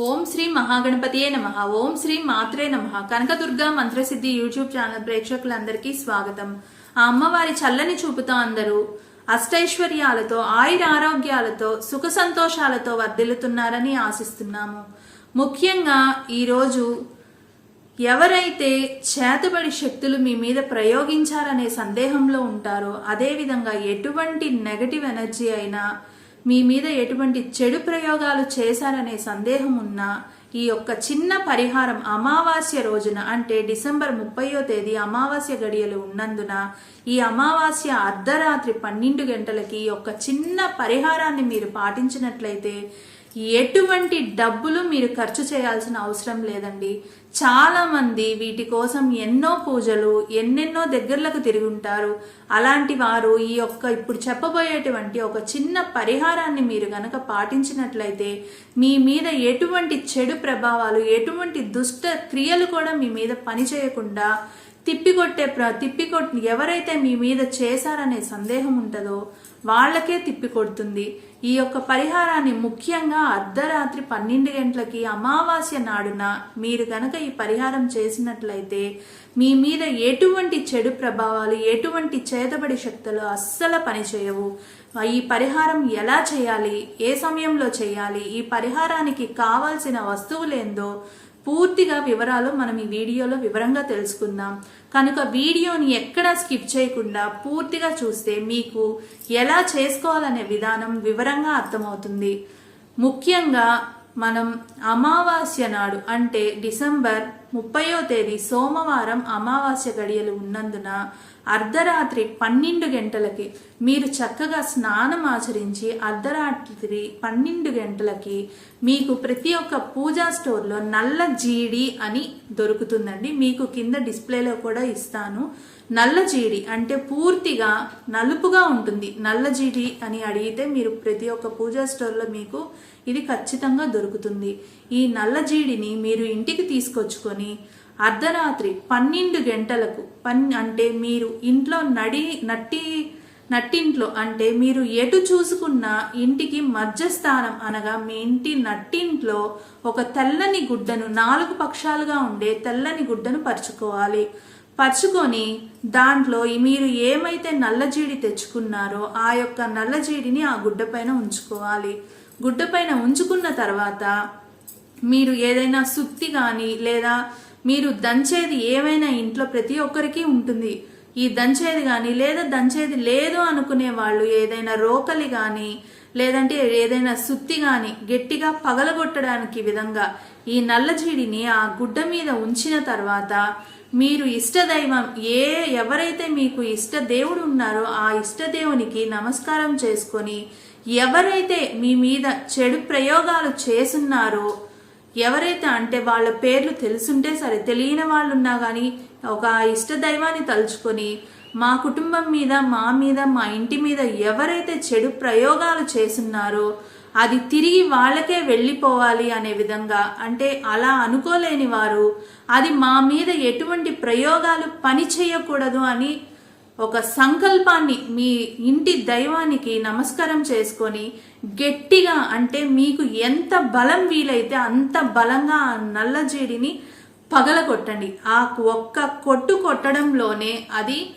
ఓం శ్రీ మహాగణపతియే నమ. ఓం శ్రీ మాత్రే నమ. Kanakadurga మంత్రసిద్ధి YouTube channel ప్రేక్షకులందరికీ స్వాగతం. ఆ అమ్మవారి చల్లని చూపుతో అందరూ అష్టైశ్వర్యాలతో ఆయుర ఆరోగ్యాలతో సుఖ సంతోషాలతో వర్ధిల్లుతున్నారని ఆశిస్తున్నాము. ముఖ్యంగా ఈరోజు ఎవరైతే చేతబడి శక్తులు మీ మీద ప్రయోగించారనే సందేహంలో ఉంటారో అదేవిధంగా ఎటువంటి నెగటివ్ ఎనర్జీ అయినా మీ మీద ఎటువంటి చెడు ప్రయోగాలు చేశారనే సందేహం ఉన్నా ఈ యొక్క చిన్న పరిహారం అమావాస్య రోజున అంటే డిసెంబర్ ముప్పయో తేదీ అమావాస్య గడియలు ఉన్నందున ఈ అమావాస్య అర్ధరాత్రి పన్నెండు గంటలకి ఈ యొక్క చిన్న పరిహారాన్ని మీరు పాటించినట్లయితే ఎటువంటి డబ్బులు మీరు ఖర్చు చేయాల్సిన అవసరం లేదండి. చాలా మంది వీటి కోసం ఎన్నో పూజలు ఎన్నెన్నో దగ్గరలకు తిరిగి ఉంటారు. అలాంటి వారు ఈ యొక్క ఇప్పుడు చెప్పబోయేటువంటి ఒక చిన్న పరిహారాన్ని మీరు గనక పాటించినట్లయితే మీ మీద ఎటువంటి చెడు ప్రభావాలు ఎటువంటి దుష్ట క్రియలు కూడా మీ మీద పనిచేయకుండా తిప్పికొట్టే ప్ర తిప్పికొట్ ఎవరైతే మీ మీద చేశారనే సందేహం ఉంటుందో వాళ్ళకే తిప్పికొడుతుంది. ఈ యొక్క పరిహారాన్ని ముఖ్యంగా అర్ధరాత్రి పన్నెండు గంటలకి అమావాస్య నాడున మీరు గనక ఈ పరిహారం చేసినట్లయితే మీ మీద ఎటువంటి చెడు ప్రభావాలు ఎటువంటి చేతబడి శక్తులు అస్సలు పనిచేయవు. ఈ పరిహారం ఎలా చేయాలి? ఏ సమయంలో చేయాలి? ఈ పరిహారానికి కావాల్సిన వస్తువులేందో పూర్తిగా వివరాలు మనం ఈ వీడియోలో వివరంగా తెలుసుకుందాం. కనుక వీడియోని ఎక్కడా స్కిప్ చేయకుండా పూర్తిగా చూస్తే మీకు ఎలా చేసుకోవాలనే విధానం వివరంగా అర్థమవుతుంది. ముఖ్యంగా మనం అమావాస్య నాడు అంటే డిసెంబర్ ముప్పయో తేదీ సోమవారం అమావాస్య గడియలు ఉన్నందున అర్ధరాత్రి పన్నెండు గంటలకి మీరు చక్కగా స్నానం ఆచరించి అర్ధరాత్రి పన్నెండు గంటలకి మీకు ప్రతి ఒక్క పూజా స్టోర్లో నల్ల జీడి అని దొరుకుతుందండి. మీకు కింద డిస్ప్లేలో కూడా ఇస్తాను. నల్ల జీడి అంటే పూర్తిగా నలుపుగా ఉంటుంది. నల్ల జీడి అని అడిగితే మీరు ప్రతి ఒక్క పూజా స్టోర్లో మీకు ఇది ఖచ్చితంగా దొరుకుతుంది. ఈ నల్ల జీడిని మీరు ఇంటికి తీసుకొచ్చుకొని అర్ధరాత్రి పన్నెండు గంటలకు పన్ అంటే మీరు ఇంట్లో నడి నట్టి నట్టింట్లో అంటే మీరు ఎటు చూసుకున్న ఇంటికి మధ్యస్థానం అనగా మీ ఇంటి నట్టింట్లో ఒక తెల్లని గుడ్డను నాలుగు పక్షాలుగా ఉండే తెల్లని గుడ్డను పరుచుకోవాలి. పరుచుకొని దాంట్లో మీరు ఏమైతే నల్లజీడి తెచ్చుకున్నారో ఆ యొక్క నల్లజీడిని ఆ గుడ్డ పైన ఉంచుకోవాలి. గుడ్డ పైన ఉంచుకున్న తర్వాత మీరు ఏదైనా సుత్తి కానీ లేదా మీరు దంచేది ఏమైనా ఇంట్లో ప్రతి ఒక్కరికి ఉంటుంది. ఈ దంచేది కానీ లేదా దంచేది లేదు అనుకునే వాళ్ళు ఏదైనా రోకలి కానీ లేదంటే ఏదైనా సుత్తి కానీ గట్టిగా పగలగొట్టడానికి విధంగా ఈ నల్లజీడిని ఆ గుడ్డ మీద ఉంచిన తర్వాత మీరు ఇష్టదైవం ఏ ఎవరైతే మీకు ఇష్ట దేవుడు ఉన్నారో ఆ ఇష్టదేవునికి నమస్కారం చేసుకొని ఎవరైతే మీ మీద చెడు ప్రయోగాలు చేసున్నారో ఎవరైతే అంటే వాళ్ళ పేర్లు తెలుసుంటే సరే తెలియని వాళ్ళు ఉన్నా కానీ ఒక ఇష్ట దైవాన్ని తలుచుకొని మా కుటుంబం మీద మా మీద మా ఇంటి మీద ఎవరైతే చెడు ప్రయోగాలు చేస్తున్నారో అది తిరిగి వాళ్ళకే వెళ్ళిపోవాలి అనే విధంగా అంటే అలా అనుకోలేని వారు అది మా మీద ఎటువంటి ప్రయోగాలు పని చేయకూడదు అని ఒక సంకల్పాన్ని మీ ఇంటి దైవానికి నమస్కారం చేసుకొని గట్టిగా అంటే మీకు ఎంత బలం వీలైతే అంత బలంగా ఆ నల్ల జీడిని పగల పగలగొట్టండి. ఆ ఒక్క కొట్టు కొట్టడంలోనే అది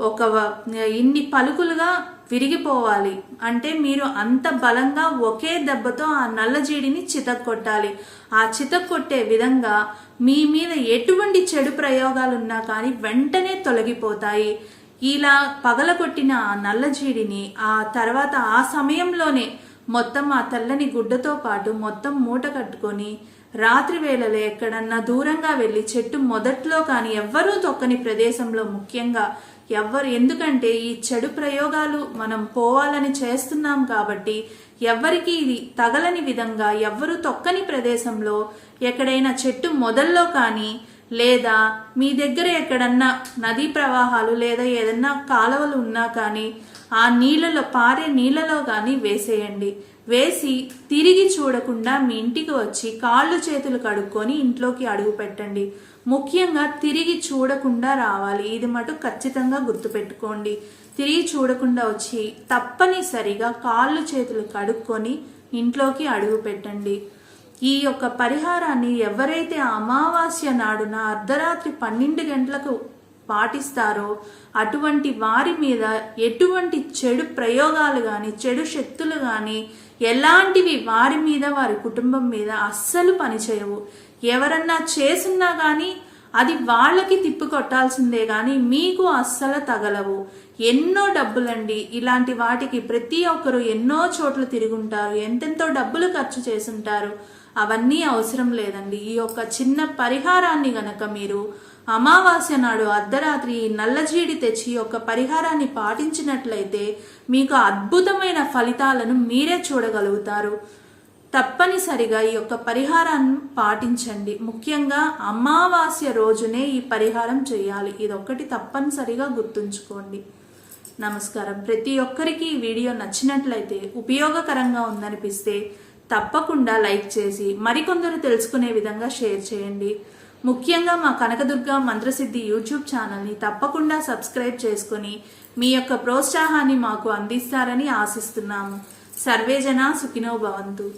ఒక ఇన్ని పలుకులుగా విరిగిపోవాలి. అంటే మీరు అంత బలంగా ఒకే దెబ్బతో ఆ నల్లజీడిని చితక్కొట్టాలి. ఆ చితక్కొట్టే విధంగా మీ మీద ఎటువంటి చెడు ప్రయోగాలు ఉన్నా కానీ వెంటనే తొలగిపోతాయి. ఇలా పగలగొట్టిన ఆ నల్లజీడిని ఆ తర్వాత ఆ సమయంలోనే మొత్తం ఆ తెల్లని గుడ్డతో పాటు మొత్తం మూట కట్టుకొని రాత్రి వేళలో ఎక్కడన్నా దూరంగా వెళ్ళి చెట్టు మొదట్లో కానీ ఎవ్వరూ తొక్కని ప్రదేశంలో ముఖ్యంగా ఎవ్వరు. ఎందుకంటే ఈ చెడు ప్రయోగాలు మనం పోవాలని చేస్తున్నాం కాబట్టి ఎవ్వరికి ఇది తగలని విధంగా ఎవ్వరు తొక్కని ప్రదేశంలో ఎక్కడైనా చెట్టు మొదల్లో కానీ లేదా మీ దగ్గర ఎక్కడన్నా నదీ ప్రవాహాలు లేదా ఏదన్నా కాలువలు ఉన్నా కానీ ఆ నీళ్ళలో పారే నీళ్ళలో కానీ వేసేయండి. వేసి తిరిగి చూడకుండా మీ ఇంటికి వచ్చి కాళ్ళు చేతులు కడుక్కొని ఇంట్లోకి అడుగు పెట్టండి. ముఖ్యంగా తిరిగి చూడకుండా రావాలి. ఇది మటు ఖచ్చితంగా గుర్తుపెట్టుకోండి. తిరిగి చూడకుండా వచ్చి తప్పనిసరిగా కాళ్ళు చేతులు కడుక్కొని ఇంట్లోకి అడుగు పెట్టండి. ఈ యొక్క పరిహారాన్ని ఎవరైతే అమావాస్య నాడున అర్ధరాత్రి పన్నెండు గంటలకు పాటిస్తారో అటువంటి వారి మీద ఎటువంటి చెడు ప్రయోగాలు కానీ చెడు శక్తులు కానీ ఎలాంటివి వారి మీద వారి కుటుంబం మీద అస్సలు పనిచేయవు. ఎవరన్నా చేసున్నా కానీ అది వాళ్ళకి తిప్పి కొట్టాల్సిందే కానీ మీకు అస్సలు తగలవు. ఎన్నో డబ్బులండి. ఇలాంటి వాటికి ప్రతి ఒక్కరు ఎన్నో చోట్ల తిరుగుంటారు. ఎంతెంతో డబ్బులు ఖర్చు చేసుంటారు. అవన్నీ అవసరం లేదండి. ఈ యొక్క చిన్న పరిహారాన్ని గనక మీరు అమావాస్య నాడు అర్ధరాత్రి ఈ నల్లజీడి తెచ్చి యొక్క పరిహారాన్ని పాటించినట్లయితే మీకు అద్భుతమైన ఫలితాలను మీరే చూడగలుగుతారు. తప్పనిసరిగా ఈ యొక్క పరిహారాన్ని పాటించండి. ముఖ్యంగా అమావాస్య రోజునే ఈ పరిహారం చేయాలి. ఇదొక్కటి తప్పనిసరిగా గుర్తుంచుకోండి. నమస్కారం. ప్రతి ఒక్కరికి ఈ వీడియో నచ్చినట్లయితే ఉపయోగకరంగా ఉందనిపిస్తే తప్పకుండా లైక్ చేసి మరికొందరు తెలుసుకునే విధంగా షేర్ చేయండి. ముఖ్యంగా మా కనకదుర్గ మంత్రసిద్ధి యూట్యూబ్ ఛానల్ని తప్పకుండా సబ్స్క్రైబ్ చేసుకుని మీ యొక్క ప్రోత్సాహాన్ని మాకు అందిస్తారని ఆశిస్తున్నాము. సర్వేజన సుఖినో భవంతు.